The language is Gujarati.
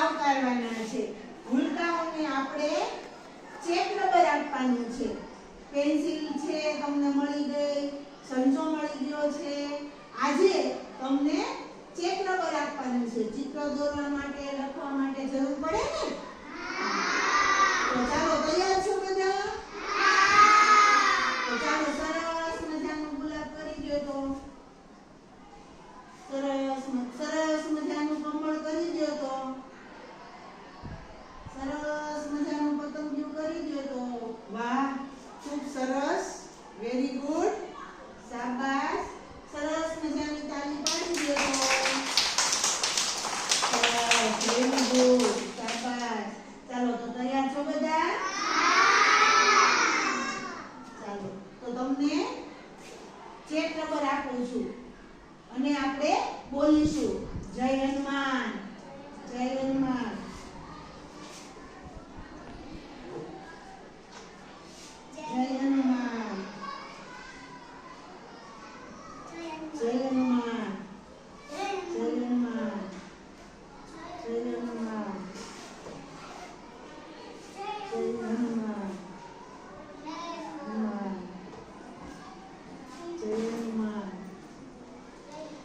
આવકારવાના છે. ભૂલકાઓને આપણે ચેક નંબર આપવાનું છે. પેન્સિલ છે, તમને મળી ગઈ, સંચો મળી ગયો છે. આજે તમને ચેક નંબર આપવાનું છે. ચિત્ર દોરવા માટે, લખવા માટે જરૂર પડે ને? ચાલો તો તૈયાર છો બધા ચાલો તો તમને ચેક નંબર આપું છું અને આપણે બોલીશું. જય હનુમાન.